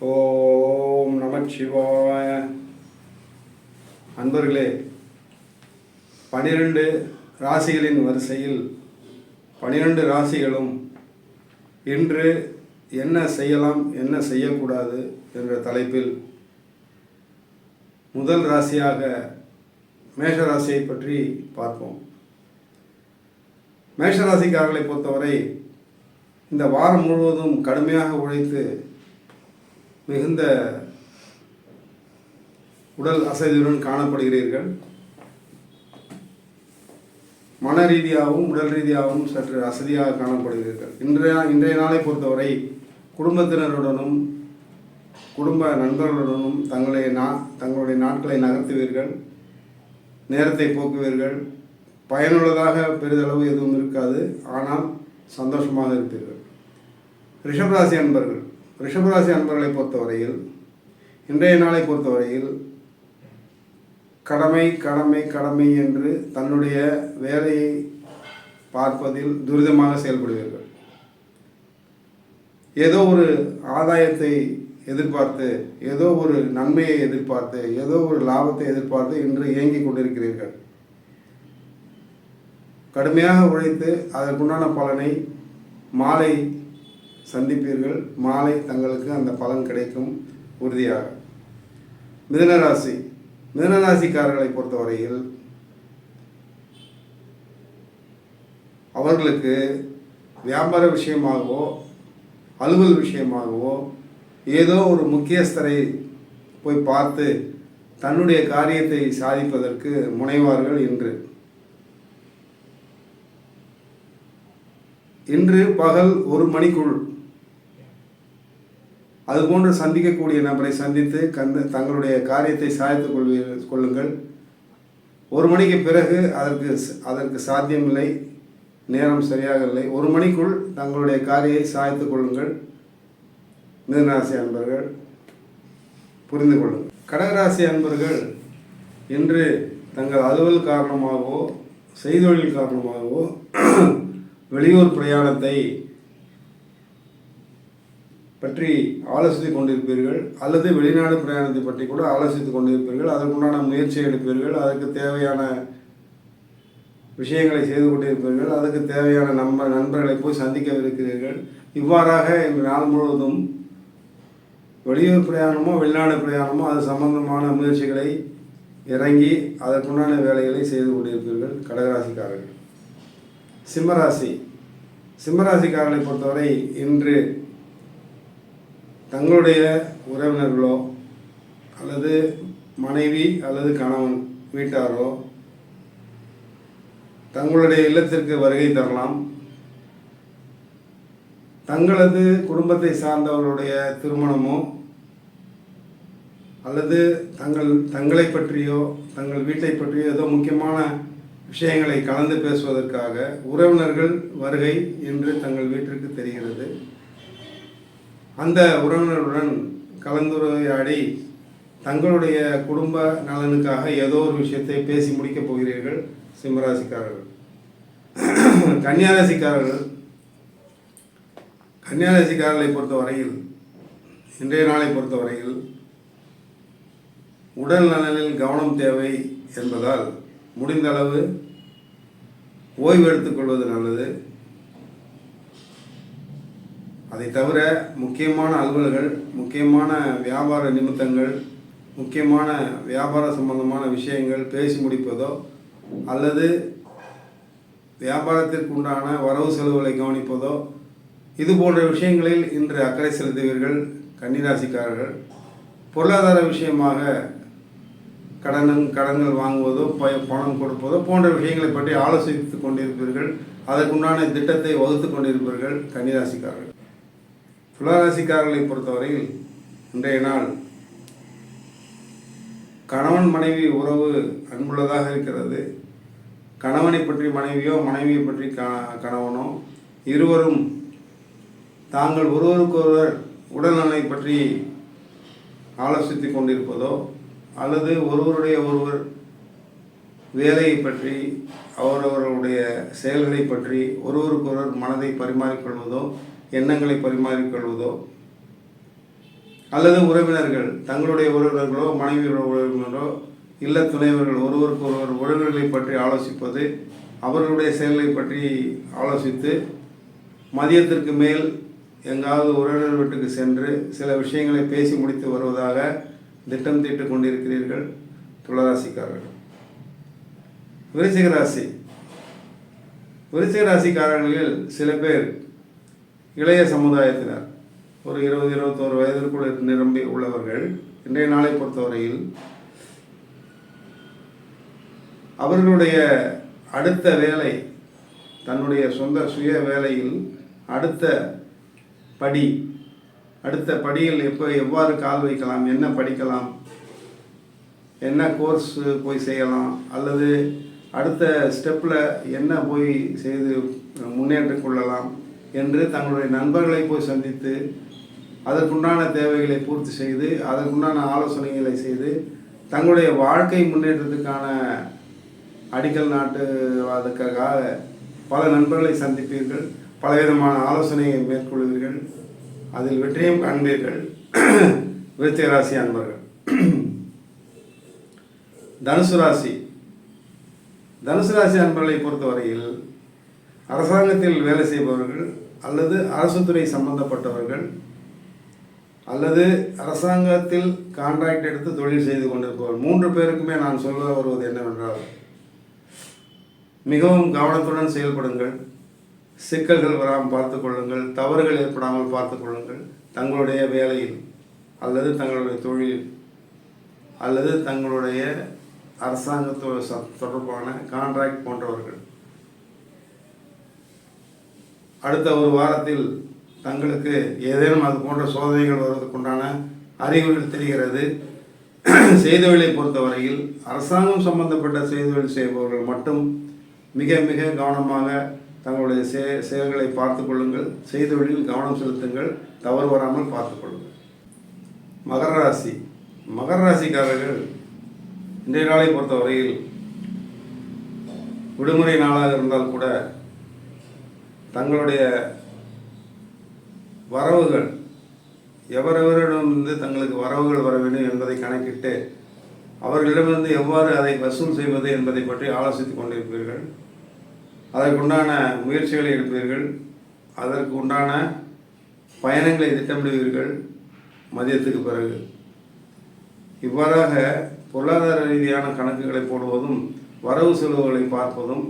ஓம் நமச்சிவாய அன்பர்களே பனிரெண்டு ராசிகளின் வரிசையில் பனிரெண்டு ராசிகளும் இன்று என்ன செய்யலாம் என்ன செய்யக்கூடாது என்ற தலைப்பில் முதல் ராசியாக மேஷ ராசியை பற்றி பார்ப்போம். மேஷராசிக்காரர்களை பொறுத்தவரை இந்த வாரம் முழுவதும் கடுமையாக உழைத்து மிகுந்த உடல் அசதியுடன் காணப்படுகிறீர்கள். மன ரீதியாகவும் உடல் ரீதியாகவும் சற்று அசதியாக காணப்படுகிறீர்கள். இன்றைய இன்றைய நாளை பொறுத்தவரை குடும்பத்தினருடனும் குடும்ப நண்பர்களுடனும் தங்களை நா தங்களுடைய நாட்களை நகர்த்துவீர்கள். நேரத்தை போக்குவீர்கள். பயனுள்ளதாக பெரிதளவு எதுவும் இருக்காது. ஆனால் சந்தோஷமாக இருப்பீர்கள். ரிஷபராசி அன்பர்கள் ரிஷபராசி அன்பர்களை பொறுத்தவரையில் இன்றைய நாளை பொறுத்தவரையில் கடமை கடமை கடமை என்று தன்னுடைய வேலையை பார்ப்பதில் துரிதமாக செயல்படுவீர்கள். ஏதோ ஒரு ஆதாயத்தை எதிர்பார்த்து ஏதோ ஒரு நன்மையை எதிர்பார்த்து ஏதோ ஒரு லாபத்தை எதிர்பார்த்து இன்று இயங்கிக் கொண்டிருக்கிறீர்கள். கடுமையாக உழைத்து அதற்குண்டான பலனை மாலை சந்திப்பீர்கள். மாலை தங்களுக்கு அந்த பலன் கிடைக்கும் உறுதியாக. மிதனராசி மிதனராசிக்காரர்களை பொறுத்தவரையில் அவர்களுக்கு வியாபார விஷயமாகவோ அலுவல் விஷயமாகவோ ஏதோ ஒரு முக்கியஸ்தரை போய் பார்த்து தன்னுடைய காரியத்தை சாதிப்பதற்கு முனைவார்கள் இன்று. இன்று பகல் ஒரு மணிக்குள் அதுபோன்று சந்திக்கக்கூடிய நபரை சந்தித்து கண்டு தங்களுடைய காரியத்தை சாய்த்து கொள்ளுங்கள். ஒரு மணிக்கு பிறகு அதற்கு அதற்கு சாத்தியமில்லை. நேரம் சரியாக இல்லை. ஒரு மணிக்குள் தங்களுடைய காரியை சாய்த்து கொள்ளுங்கள். மிதனராசி அன்பர்கள் புரிந்து கொள்ளுங்கள். கடகராசி அன்பர்கள் இன்று தங்கள் அலுவல் காரணமாகவோ செய்தொழில் காரணமாகவோ வெளியூர் பிரயாணத்தை பற்றி ஆலோசித்துக் கொண்டிருப்பீர்கள் அல்லது வெளிநாடு பிரயாணத்தை பற்றி கூட ஆலோசித்துக் கொண்டிருப்பீர்கள் அதற்குண்டான முயற்சி எடுப்பீர்கள் அதற்கு தேவையான விஷயங்களை செய்து கொண்டிருப்பீர்கள் அதுக்கு தேவையான நம்ம நண்பர்களை போய் சந்திக்கவிருக்கிறீர்கள் இவ்வாறாக நாள் முழுவதும் வெளியூர் பிரயாணமோ வெளிநாடு பிரயாணமோ அது சம்பந்தமான முயற்சிகளை இறங்கி அதற்குண்டான வேலைகளை செய்து கொண்டிருப்பீர்கள் கடகராசிக்காரர்கள். சிம்மராசி. சிம்மராசிக்காரர்களை பொறுத்தவரை இன்று தங்களுடைய உறவினர்களோ அல்லது மனைவி அல்லது கணவன் வீட்டாரோ தங்களுடைய இல்லத்திற்கு வருகை தரலாம். தங்களது குடும்பத்தை சார்ந்தவர்களுடைய திருமணமோ அல்லது தங்கள் தங்களை பற்றியோ தங்கள் வீட்டை பற்றியோ ஏதோ முக்கியமான விஷயங்களை கலந்து பேசுவதற்காக உறவினர்கள் வருகை என்று தங்கள் வீட்டிற்கு தெரிகிறது. அந்த உறவினருடன் கலந்துரையாடி தங்களுடைய குடும்ப நலனுக்காக ஏதோ ஒரு விஷயத்தை பேசி முடிக்கப் போகிறீர்கள் சிம்மராசிக்காரர்கள். கன்னியாராசிக்காரர்கள் கன்னியாராசிக்காரர்களை பொறுத்தவரையில் இன்றைய நாளை பொறுத்தவரையில் உடல் நலனில் கவனம் தேவை என்பதால் முடிந்த அளவு ஓய்வு எடுத்துக்கொள்வது நல்லது. அதை தவிர முக்கியமான அலுவல்கள் முக்கியமான வியாபார நிமித்தங்கள் முக்கியமான வியாபார சம்பந்தமான விஷயங்கள் பேசி முடிப்பதோ அல்லது வியாபாரத்திற்கு உண்டான வரவு செலவுகளை கவனிப்பதோ இது போன்ற விஷயங்களில் இன்று அக்கறை செலுத்துவீர்கள் கன்னிராசிக்காரர்கள். பொருளாதார விஷயமாக கடன் கடன்கள் வாங்குவதோ ப பணம் கொடுப்பதோ போன்ற விஷயங்களை பற்றி ஆலோசித்து கொண்டிருப்பீர்கள். அதற்குண்டான திட்டத்தை வகுத்து கொண்டிருப்பீர்கள் கன்னிராசிக்காரர்கள். துளாராசிக்காரர்களை பொறுத்தவரையில் இன்றைய நாள் கணவன் மனைவி உறவு அன்புள்ளதாக இருக்கிறது. கணவனை பற்றி மனைவியோ மனைவியை பற்றி க கணவனோ இருவரும் தாங்கள் ஒருவருக்கொருவர் உடல்நலனை பற்றி ஆலோசித்துக் கொண்டிருப்பதோ அல்லது ஒருவருடைய ஒருவர் வேலையை பற்றி அவரவர்களுடைய செயல்களை பற்றி ஒருவருக்கொருவர் மனதை பரிமாறிக்கொள்வதோ எண்ணங்களை பரிமாறிக்கொள்வதோ அல்லது உறவினர்கள் தங்களுடைய உறவினர்களோ மனைவியோட உறவினரோ இல்ல துணைவர்கள் ஒருவருக்கு ஒருவர் உறவினர்களை பற்றி ஆலோசிப்பது அவர்களுடைய செயல்களை பற்றி ஆலோசித்து மதியத்திற்கு மேல் எங்காவது உறவினர் வீட்டுக்கு சென்று சில விஷயங்களை பேசி முடித்து வருவதாக திட்டம் தீட்டு கொண்டிருக்கிறீர்கள் துளராசிக்காரர்கள். விருச்சிக ராசி. விருச்சிக ராசிக்காரர்களில் சில பேர் இளைய சமுதாயத்தினர் ஒரு இருபது இருபத்தோரு வயதிற்குள் நிரம்பி உள்ளவர்கள் இன்றைய நாளை பொறுத்தவரையில் அவர்களுடைய அடுத்த வேலை தன்னுடைய சொந்த சுய வேலையில் அடுத்த படி அடுத்த படியில் எப்போ எவ்வாறு கால் வைக்கலாம் என்ன படிக்கலாம் என்ன கோர்ஸ் போய் செய்யலாம் அல்லது அடுத்த ஸ்டெப்பில் என்ன போய் செய்து முன்னேற்றிக் கொள்ளலாம் என்று தங்களுடைய நண்பர்களை போய் சந்தித்து அதற்குண்டான தேவைகளை பூர்த்தி செய்து அதற்குண்டான ஆலோசனைகளை செய்து தங்களுடைய வாழ்க்கை முன்னேற்றத்துக்கான அடிக்கல் நாட்டுவதற்காக பல நண்பர்களை சந்திப்பீர்கள் பலவிதமான ஆலோசனையை மேற்கொள்வீர்கள் அதில் வெற்றியும் காண்பீர்கள். விருச்சிக ராசி அன்பர்கள். தனுசு ராசி. தனுசு ராசி அன்பர்களை பொறுத்தவரையில் அரசாங்கத்தில் வேலை செய்பவர்கள் அல்லது அரசு துறை சம்பந்தப்பட்டவர்கள் அல்லது அரசாங்கத்தில் கான்ட்ராக்ட் எடுத்து தொழில் செய்து கொண்டிருப்பவர் மூன்று பேருக்குமே நான் சொல்ல வருவது என்னவென்றால் மிகவும் கவனத்துடன் செயல்படுங்கள். சிக்கல்கள் வராமல் பார்த்து கொள்ளுங்கள். தவறுகள் ஏற்படாமல் பார்த்து கொள்ளுங்கள். தங்களுடைய வேலையில் அல்லது தங்களுடைய தொழில் அல்லது தங்களுடைய அரசாங்கத்தோடு தொடர்பான கான்ட்ராக்ட் போன்றவர்கள். அடுத்த ஒரு வாரத்தில் தங்களுக்கு ஏதேனும் அது போன்ற சோதனைகள் வருவதற்குண்டான அறிகுறிகள் தெரிகிறது. செய்தொழிலை பொறுத்தவரையில் அரசாங்கம் சம்பந்தப்பட்ட செய்தொழில் செய்பவர்கள் மட்டும் மிக மிக கவனமாக தங்களுடைய செ செயல்களை பார்த்து கொள்ளுங்கள். செய்தொழிலில் கவனம் செலுத்துங்கள். தவறு வராமல் பார்த்து கொள்ளுங்கள். மகர ராசி. மகர ராசிக்காரர்கள் இன்றைய நாளை பொறுத்தவரையில் விடுமுறை நாளாக இருந்தால் கூட தங்களுடைய வரவுகள் எவரவரிடமிருந்து தங்களுக்கு வரவுகள் வர வேண்டும் என்பதை கணக்கிட்டு அவர்களிடமிருந்து எவ்வாறு அதை வசூல் செய்வது என்பதை பற்றி ஆலோசித்துக் கொண்டிருப்பீர்கள். அதற்குண்டான முயற்சிகளை எடுப்பீர்கள். அதற்கு உண்டான பயணங்களை திட்டமிடுவீர்கள் மதியத்துக்கு பிறகு. இவ்வாறாக பொருளாதார ரீதியான கணக்குகளை போடுவதும் வரவு செலவுகளை பார்ப்பதும்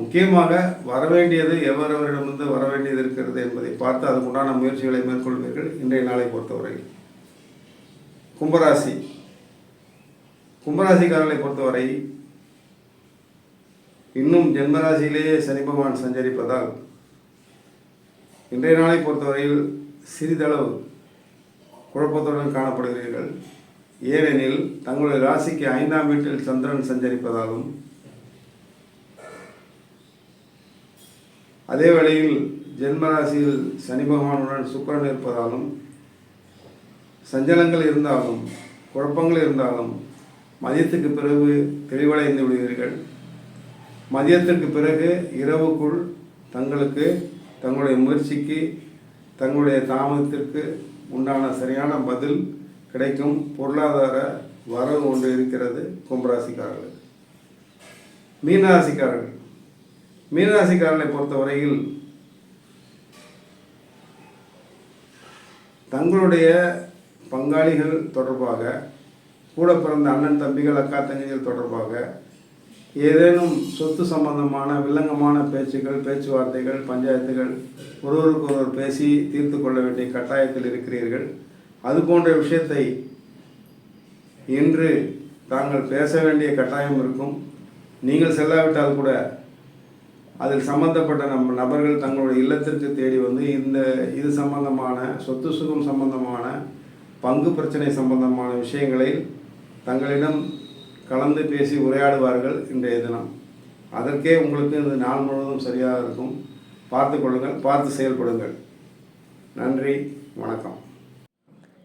முக்கியமாக வரவேண்டியது எவரவரிடமிருந்து வரவேண்டியது இருக்கிறது என்பதை பார்த்து அதுக்குண்டான முயற்சிகளை மேற்கொள்வீர்கள் இன்றைய நாளை பொறுத்தவரை. கும்பராசி. கும்பராசிக்காரர்களை பொறுத்தவரை இன்னும் ஜென்மராசியிலேயே சனி பகவான் சஞ்சரிப்பதால் இன்றைய நாளை பொறுத்தவரையில் சிறிதளவு குழப்பத்துடன் காணப்படுகிறீர்கள். ஏனெனில் தங்களுடைய ராசிக்கு ஐந்தாம் வீட்டில் சந்திரன் சஞ்சரிப்பதாலும் அதே வேளையில் ஜென்மராசியில் சனி பகவானுடன் சுக்கிரன் இருப்பதாலும் சஞ்சலங்கள் இருந்தாலும் குழப்பங்கள் இருந்தாலும் மதியத்துக்கு பிறகு தெளிவடைந்து விடுவீர்கள் மதியத்திற்கு பிறகு இரவுக்குள் தங்களுக்கு தங்களுடைய முயற்சிக்கு தங்களுடைய தாமதத்திற்கு உண்டான சரியான பதில் கிடைக்கும் பொருளாதார வரவு ஒன்று இருக்கிறது கும்பராசிக்காரர்கள் மீனராசிக்காரர்கள் மீனராசிக்காரனை பொறுத்தவரையில் தங்களுடைய பங்காளிகள் தொடர்பாக கூட பிறந்த அண்ணன் தம்பிகள் அக்கா தங்கைகள் தொடர்பாக ஏதேனும் சொத்து சம்பந்தமான வில்லங்கமான பேச்சுக்கள் பேச்சுவார்த்தைகள் பஞ்சாயத்துகள் ஒருவருக்கு ஒருவர் பேசி தீர்த்து கொள்ள வேண்டிய கட்டாயத்தில் இருக்கிறீர்கள். அது போன்ற விஷயத்தை இன்று தாங்கள் பேச வேண்டிய கட்டாயம் இருக்கும். நீங்கள் செல்லாவிட்டால் கூட அதில் சம்பந்தப்பட்ட நம் நபர்கள் தங்களுடைய இல்லத்திற்கு தேடி வந்து இந்த இது சம்பந்தமான சொத்து சுகம் சம்பந்தமான பங்கு பிரச்சனை சம்பந்தமான விஷயங்களை தங்களிடம் கலந்து பேசி உரையாடுவார்கள் இன்றைய தினம். அதற்கே உங்களுக்கு இந்த நாள் முழுவதும் சரியாக இருக்கும். பார்த்து கொள்ளுங்கள் பார்த்து செயல்படுங்கள். நன்றி வணக்கம்.